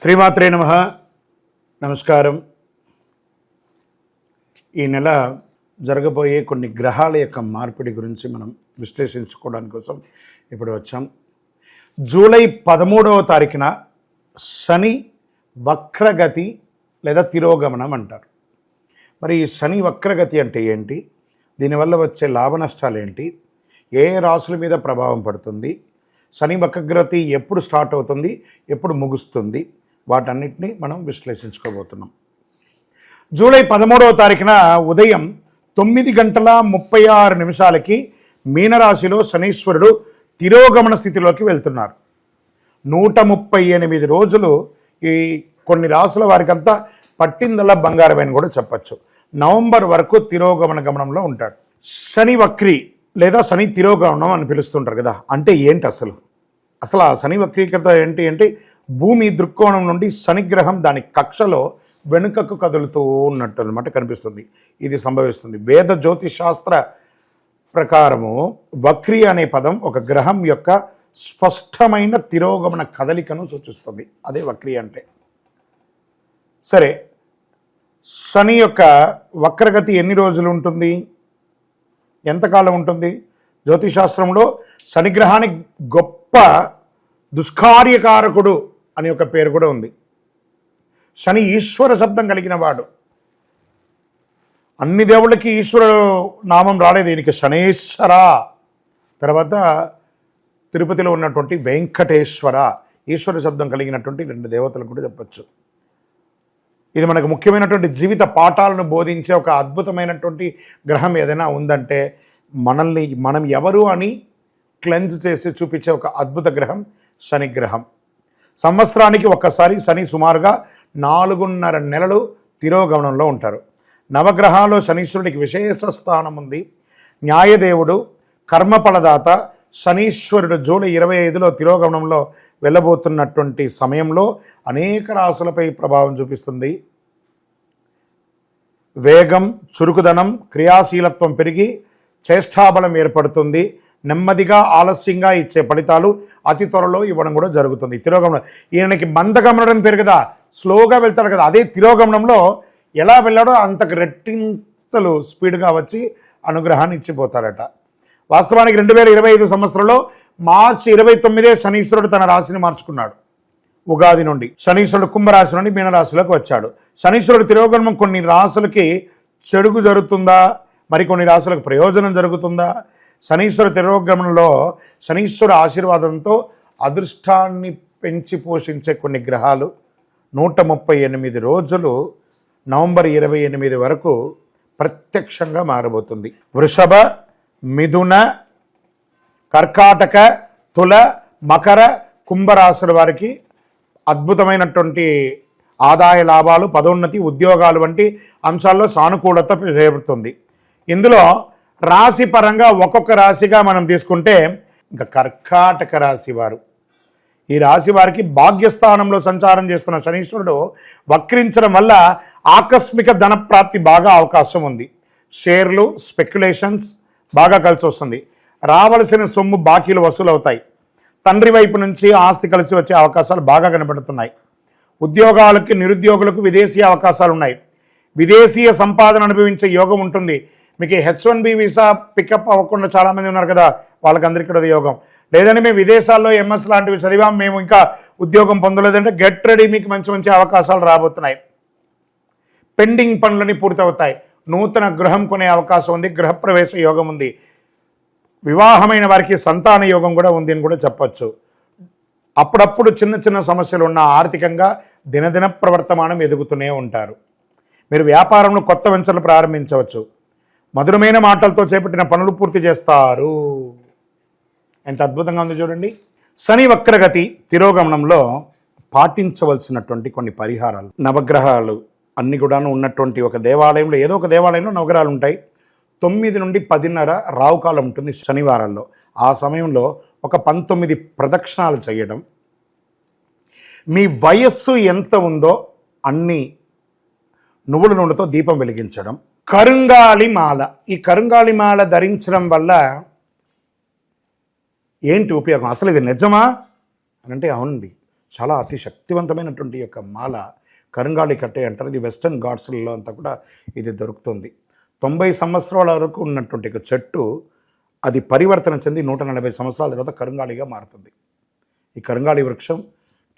శ్రీమాత్రే నమ. నమస్కారం. ఈ నెల జరగబోయే కొన్ని గ్రహాల యొక్క మార్పిడి గురించి మనం విశ్లేషించుకోవడానికి కోసం ఇప్పుడు వచ్చాం. జూలై పదమూడవ తారీఖున శని వక్రగతి లేదా తిరోగమనం అంటారు. మరి ఈ శని వక్రగతి అంటే ఏంటి? దీనివల్ల వచ్చే లాభ నష్టాలు ఏంటి? ఏ ఏ రాసుల మీద ప్రభావం పడుతుంది? శని వక్రగతి ఎప్పుడు స్టార్ట్ అవుతుంది? ఎప్పుడు ముగుస్తుంది? వాటన్నిటిని మనం విశ్లేషించుకోబోతున్నాం. జూలై పదమూడవ తారీఖున ఉదయం తొమ్మిది గంటల ముప్పై ఆరు నిమిషాలకి మీనరాశిలో శనీశ్వరుడు తిరోగమన స్థితిలోకి వెళ్తున్నారు. నూట ముప్పై ఎనిమిది రోజులు ఈ కొన్ని రాసుల వారికంతా పట్టిందల్లా బంగారమైన కూడా చెప్పచ్చు. నవంబర్ వరకు తిరోగమన గమనంలో ఉంటాడు. శని వక్రి లేదా శని తిరోగమనం అని పిలుస్తుంటారు కదా అంటే ఏంటి అసలు? అసలు ఆ శని వక్రీకృత ఏంటి అంటే భూమి దృక్కోణం నుండి శనిగ్రహం దాని కక్షలో వెనుకకు కదులుతూ ఉన్నట్టు అనమాట కనిపిస్తుంది. ఇది సంభవిస్తుంది. వేద జ్యోతిష్శాస్త్ర ప్రకారము వక్రి అనే పదం ఒక గ్రహం యొక్క స్పష్టమైన తిరోగమన కదలికను సూచిస్తుంది. అదే వక్రి అంటే. సరే శని యొక్క వక్రగతి ఎన్ని రోజులు ఉంటుంది? ఎంతకాలం ఉంటుంది? జ్యోతిశాస్త్రంలో శనిగ్రహానికి గొప్ప దుష్కార్యకారకుడు అని ఒక పేరు కూడా ఉంది. శని ఈశ్వర శబ్దం కలిగిన వాడు. అన్ని దేవుళ్ళకి ఈశ్వర నామం రాలేదు. దీనికి శనేశ్వర. తర్వాత తిరుపతిలో ఉన్నటువంటి వెంకటేశ్వర. ఈశ్వర శబ్దం కలిగినటువంటి రెండు దేవతలు కూడా చెప్పచ్చు. ఇది మనకు ముఖ్యమైనటువంటి జీవిత పాఠాలను బోధించే ఒక అద్భుతమైనటువంటి గ్రహం ఏదైనా ఉందంటే మనల్ని మనం ఎవరు అని క్లెన్స్ చేసి చూపించే ఒక అద్భుత గ్రహం శని గ్రహం. సంవత్సరానికి ఒక్కసారి శని సుమారుగా నాలుగున్నర నెలలు తిరోగమనంలో ఉంటారు. నవగ్రహాల్లో శనీశ్వరుడికి విశేష స్థానం ఉంది. న్యాయదేవుడు కర్మఫలదాత శనీశ్వరుడు జూలై ఇరవై ఐదులో తిరోగమనంలో వెళ్ళబోతున్నటువంటి సమయంలో అనేక రాసులపై ప్రభావం చూపిస్తుంది. వేగం చురుకుదనం క్రియాశీలత్వం పెరిగి చేష్టాబలం ఏర్పడుతుంది. నెమ్మదిగా ఆలస్యంగా ఇచ్చే ఫలితాలు అతి త్వరలో ఇవ్వడం కూడా జరుగుతుంది. తిరోగమనం. ఈయనకి మందగమనం పేరు కదా స్లోగా వెళ్తాడు కదా. అదే తిరోగమనంలో ఎలా వెళ్ళాడో అంతకు రెట్టింతలు స్పీడ్గా వచ్చి అనుగ్రహాన్ని ఇచ్చిపోతాడట వాస్తవానికి రెండు వేల ఇరవై ఐదు సంవత్సరంలో మార్చి ఇరవై తొమ్మిదే శనీశ్వరుడు తన రాశిని మార్చుకున్నాడు. ఉగాది నుండి శనీశ్వరుడు కుంభరాశి నుండి మీనరాశిలోకి వచ్చాడు. శనీశ్వరుడు తిరోగమనం కొన్ని రాశులకి చెడుగు జరుగుతుందా? మరికొన్ని రాశులకు ప్రయోజనం జరుగుతుందా? శనీశ్వర తిరోగమనంలో శనీశ్వర ఆశీర్వాదంతో అదృష్టాన్ని పెంచి పోషించే కొన్ని గ్రహాలు నూట ముప్పై ఎనిమిది రోజులు నవంబర్ ఇరవై ఎనిమిది వరకు ప్రత్యక్షంగా మారబోతుంది. వృషభ మిథున కర్కాటక తుల మకర కుంభరాశుల వారికి అద్భుతమైనటువంటి ఆదాయ లాభాలు పదోన్నతి ఉద్యోగాలు వంటి అంశాల్లో సానుకూలత చేపడుతుంది. ఇందులో రాశి పరంగా ఒక్కొక్క రాశిగా మనం తీసుకుంటే ఇంకా కర్కాటక రాశి వారు. ఈ రాశి వారికి భాగ్యస్థానంలో సంచారం చేస్తున్న శనీశ్వరుడు వక్రించడం వల్ల ఆకస్మిక ధన ప్రాప్తి బాగా అవకాశం ఉంది. షేర్లు స్పెక్యులేషన్స్ బాగా కలిసి వస్తుంది. రావలసిన సొమ్ము బాకీలు వసూలవుతాయి. తండ్రి వైపు నుంచి ఆస్తి కలిసి వచ్చే అవకాశాలు బాగా కనబడుతున్నాయి. ఉద్యోగాలకి నిరుద్యోగులకు విదేశీ అవకాశాలు ఉన్నాయి విదేశీయ సంపాదన అనుభవించే యోగం ఉంటుంది. మీకు H one B visa pickup అవ్వకుండా చాలామంది ఉన్నారు కదా వాళ్ళకందరికీ కూడా యోగం. లేదంటే మేము విదేశాల్లో ఎంఎస్ లాంటివి చదివాం మేము ఇంకా ఉద్యోగం పొందలేదంటే గెట్ రెడీ మీకు మంచి మంచి అవకాశాలు రాబోతున్నాయి. పెండింగ్ పనులని పూర్తవుతాయి. నూతన గృహం కొనే అవకాశం ఉంది గృహప్రవేశ యోగం ఉంది. వివాహమైన వారికి సంతాన యోగం కూడా ఉంది అని కూడా చెప్పచ్చు. అప్పుడప్పుడు చిన్న చిన్న సమస్యలు ఉన్న ఆర్థికంగా దినదిన ప్రవర్తమానం ఎదుగుతూనే ఉంటారు. మీరు వ్యాపారంలో కొత్త వెంచర్లు ప్రారంభించవచ్చు. మధురమైన మాటలతో చేపట్టిన పనులు పూర్తి చేస్తారు. ఎంత అద్భుతంగా ఉంది చూడండి. శని వక్రగతి తిరోగమనంలో పాటించవలసినటువంటి కొన్ని పరిహారాలు. నవగ్రహాలు అన్ని కూడాను ఉన్నటువంటి ఒక దేవాలయంలో ఏదో ఒక దేవాలయంలో నవగ్రహాలు ఉంటాయి. తొమ్మిది నుండి పదిన్నర రావుకాలం ఉంటుంది శనివారాల్లో. ఆ సమయంలో ఒక పంతొమ్మిది ప్రదక్షిణాలు చేయడం. మీ వయస్సు ఎంత ఉందో అన్ని నువ్వుల నూనెతో దీపం వెలిగించడం. కరుంగాలి మాల. ఈ కరుంగాలి మాల ధరించడం వల్ల ఏంటి ఉపయోగం? అసలు ఇది నిజమా? అని అంటే అవునండి. చాలా అతి శక్తివంతమైనటువంటి యొక్క మాల కరుంగాళి కట్టే అంటారు. ఇది వెస్టర్న్ గాడ్స్లలో అంతా కూడా ఇది దొరుకుతుంది. తొంభై సంవత్సరాల వరకు ఉన్నటువంటి ఒక చెట్టు అది పరివర్తన చెంది నూట నలభై సంవత్సరాల తర్వాత కరుంగాళిగా మారుతుంది. ఈ కరుంగాళి వృక్షం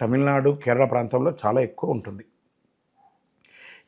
తమిళనాడు కేరళ ప్రాంతంలో చాలా ఎక్కువ ఉంటుంది.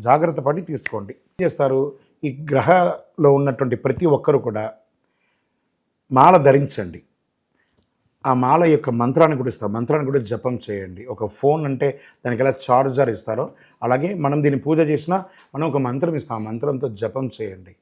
జాగ్రత్త పడి తీసుకోండి. ఏం చేస్తారు? ఈ గ్రహలో ఉన్నటువంటి ప్రతి ఒక్కరు కూడా మాల ధరించండి. ఆ మాల యొక్క మంత్రాన్ని కూడా ఇస్తారు. మంత్రాన్ని కూడా జపం చేయండి. ఒక ఫోన్ అంటే దానికి ఎలా చార్జర్ ఇస్తారో అలాగే మనం దీన్ని పూజ చేసినా మనం ఒక మంత్రం ఇస్తాం. ఆ మంత్రంతో జపం చేయండి.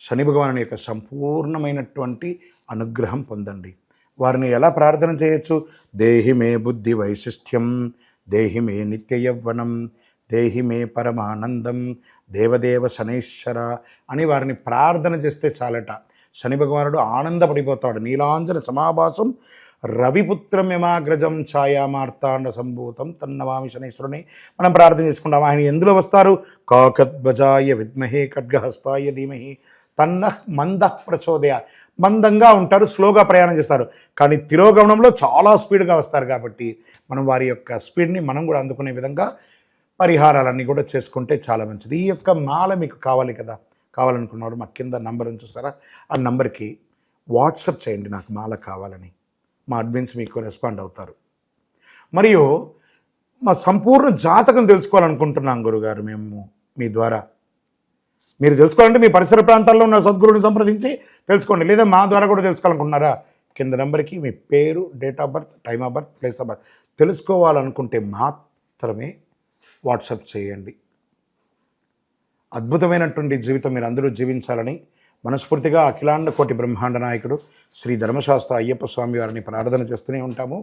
శని భగవాను యొక్క సంపూర్ణమైనటువంటి అనుగ్రహం పొందండి. వారిని ఎలా ప్రార్థన చేయొచ్చు? దేహిమే బుద్ధి వైశిష్ట్యం దేహిమే నిత్య యవ్వనం దేహి మే పరమానందం దేవదేవ శనైశ్వర అని వారిని ప్రార్థన చేస్తే చాలట. శని భగవానుడు ఆనందపడిపోతాడు. నీలాంజన సమాభాసం రవిపుత్రం యమాగ్రజం ఛాయామార్తాండ సంభూతం తన్నవామి శనీశ్వరుని మనం ప్రార్థన చేసుకుంటాం. ఆయన ఎందులో వస్తారు? కాకద్వజాయ విద్మహే ఖడ్గహస్తాయ ధీమహి. తన్న మంద ప్రచోదయ. మందంగా ఉంటారు స్లోగా ప్రయాణం చేస్తారు. కానీ తిరోగమనంలో చాలా స్పీడ్గా వస్తారు కాబట్టి మనం వారి యొక్క స్పీడ్ని మనం కూడా అందుకునే విధంగా పరిహారాలన్నీ కూడా చేసుకుంటే చాలా మంచిది. ఈ యొక్క మాల మీకు కావాలి కదా కావాలనుకున్నారు మా కింద నంబర్ చూసారా? ఆ నంబర్కి వాట్సప్ చేయండి నాకు మాల కావాలని. మా అడ్మిన్స్ మీకు రెస్పాండ్ అవుతారు. మరియు మా సంపూర్ణ జాతకం తెలుసుకోవాలనుకుంటున్నాం గురుగారు మేము మీ ద్వారా. మీరు తెలుసుకోవాలంటే మీ పరిసర ప్రాంతాల్లో ఉన్న సద్గురుని సంప్రదించి తెలుసుకోండి. లేదా మా ద్వారా కూడా తెలుసుకోవాలనుకుంటున్నారా? కింద నెంబర్కి మీ పేరు date of birth time of birth place of birth. తెలుసుకోవాలనుకుంటే మాత్రమే వాట్సప్ చేయండి. అద్భుతమైనటువంటి జీవితం మీరు అందరూ జీవించాలని మనస్ఫూర్తిగా అఖిలాండ కోటి బ్రహ్మాండ నాయకుడు శ్రీ ధర్మశాస్త్ర అయ్యప్ప స్వామి వారిని ప్రార్థన చేస్తూనే ఉంటాము.